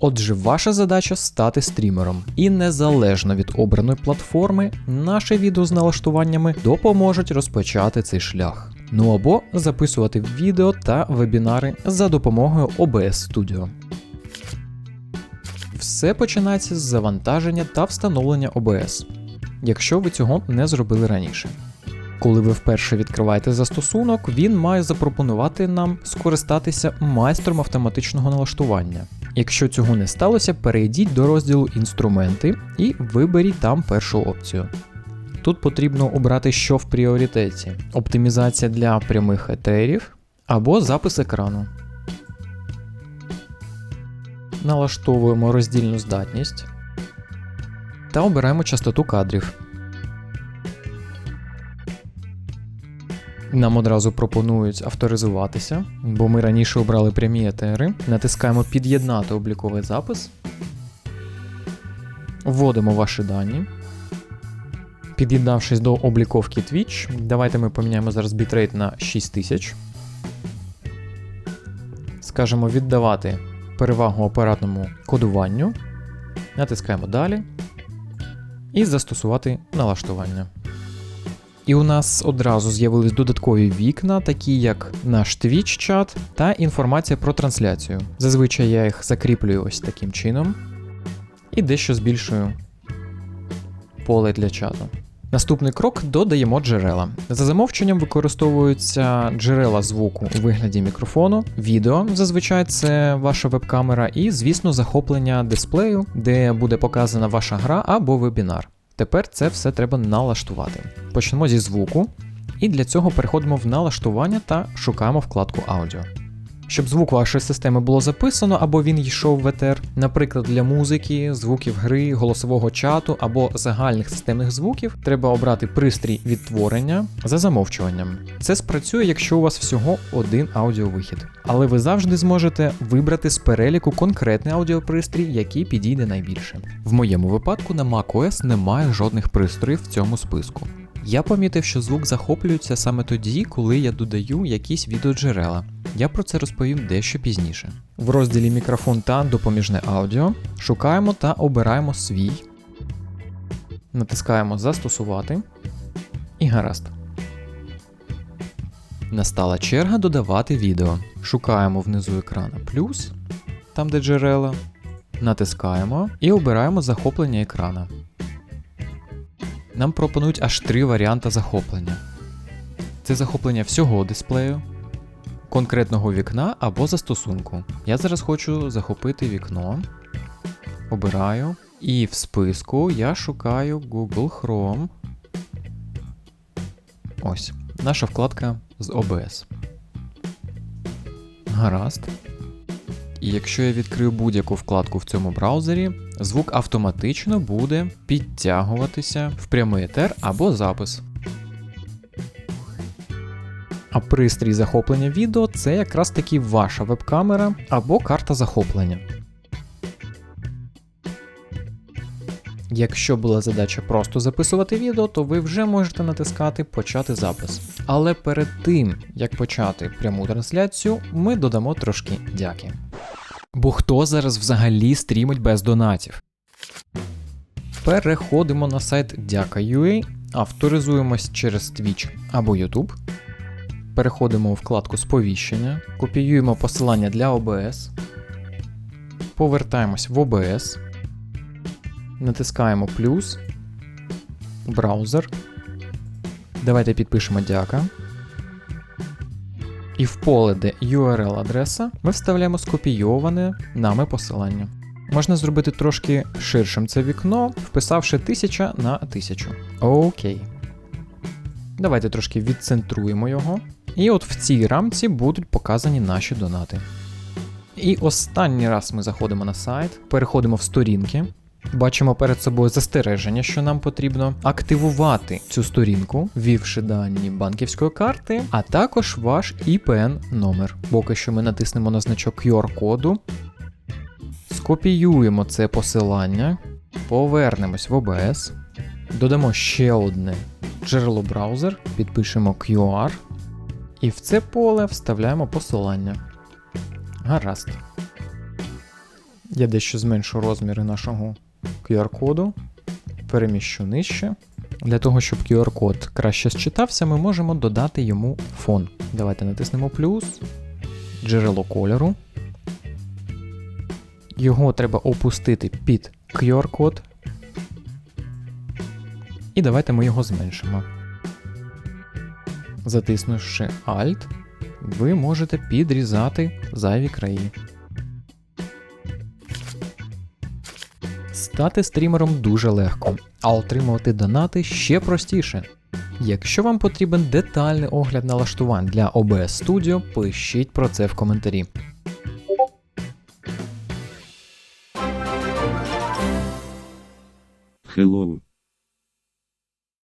Отже, ваша задача стати стрімером. І незалежно від обраної платформи, наше відео з налаштуваннями допоможуть розпочати цей шлях. Ну або записувати відео та вебінари за допомогою OBS Studio. Все починається з завантаження та встановлення OBS, якщо ви цього не зробили раніше. Коли ви вперше відкриваєте застосунок, він має запропонувати нам скористатися майстром автоматичного налаштування. Якщо цього не сталося, перейдіть до розділу Інструменти і виберіть там першу опцію. Тут потрібно обрати, що в пріоритеті: оптимізація для прямих етерів або запис екрану. Налаштовуємо роздільну здатність та обираємо частоту кадрів. Нам одразу пропонують авторизуватися, бо ми раніше обрали прямі етери. Натискаємо Під'єднати обліковий запис. Вводимо ваші дані. Під'єднавшись до обліковки Twitch, давайте ми поміняємо зараз бітрейт на 6000. Скажемо віддавати перевагу апаратному кодуванню. Натискаємо Далі. І застосувати налаштування. І у нас одразу з'явились додаткові вікна, такі як наш Twitch чат та інформація про трансляцію. Зазвичай я їх закріплюю ось таким чином. І дещо збільшую поле для чату. Наступний крок додаємо джерела. За замовченням використовуються джерела звуку у вигляді мікрофону, відео, зазвичай це ваша веб-камера, і, звісно, захоплення дисплею, де буде показана ваша гра або вебінар. Тепер це все треба налаштувати. Почнемо зі звуку, і для цього переходимо в налаштування та шукаємо вкладку аудіо. Щоб звук вашої системи було записано або він йшов в етер, наприклад, для музики, звуків гри, голосового чату або загальних системних звуків, треба обрати пристрій відтворення за замовчуванням. Це спрацює, якщо у вас всього один аудіовихід. Але ви завжди зможете вибрати з переліку конкретний аудіопристрій, який підійде найбільше. В моєму випадку на macOS немає жодних пристроїв в цьому списку. Я помітив, що звук захоплюється саме тоді, коли я додаю якісь відеоджерела. Я про це розповім дещо пізніше. В розділі мікрофон та допоміжне аудіо шукаємо та обираємо свій, натискаємо Застосувати і гаразд. Настала черга додавати відео. Шукаємо внизу екрана плюс, там де джерела, натискаємо і обираємо захоплення екрана. Нам пропонують аж три варіанти захоплення: це захоплення всього дисплею, конкретного вікна або застосунку. Я зараз хочу захопити вікно. Обираю. І в списку я шукаю Google Chrome. Ось, наша вкладка з OBS. Гаразд. І якщо я відкрию будь-яку вкладку в цьому браузері, звук автоматично буде підтягуватися в прямий етер або запис. А пристрій захоплення відео це якраз таки ваша веб-камера або карта захоплення. Якщо була задача просто записувати відео, то ви вже можете натискати Почати запис. Але перед тим, як почати пряму трансляцію, ми додамо трошки дяки. Бо хто зараз взагалі стрімить без донатів? Переходимо на сайт Дяка.ua, авторизуємось через Twitch або YouTube. Переходимо у вкладку Сповіщення, копіюємо посилання для OBS, повертаємось в OBS, натискаємо плюс, браузер. Давайте підпишемо дяка. І в поле, де URL-адреса, ми вставляємо скопійоване нами посилання. Можна зробити трошки ширшим це вікно, вписавши 1000 на 1000. Окей. Давайте трошки відцентруємо його. І от в цій рамці будуть показані наші донати. І останній раз ми заходимо на сайт, переходимо в сторінки. Бачимо перед собою застереження, що нам потрібно активувати цю сторінку, ввівши дані банківської карти, а також ваш IPN номер. Поки що ми натиснемо на значок QR-коду, скопіюємо це посилання, повернемось в OBS, додамо ще одне джерело браузер, підпишемо QR, і в це поле вставляємо посилання. Гаразд. Я дещо зменшу розміри нашого QR-коду, переміщу нижче. Для того, щоб QR-код краще считався, ми можемо додати йому фон. Давайте натиснемо плюс, джерело кольору. Його треба опустити під QR-код. І давайте ми його зменшимо. Затиснувши Alt, ви можете підрізати зайві краї. Стати стрімером дуже легко, а отримувати донати ще простіше. Якщо вам потрібен детальний огляд налаштувань для OBS Studio, пишіть про це в коментарі. Hello.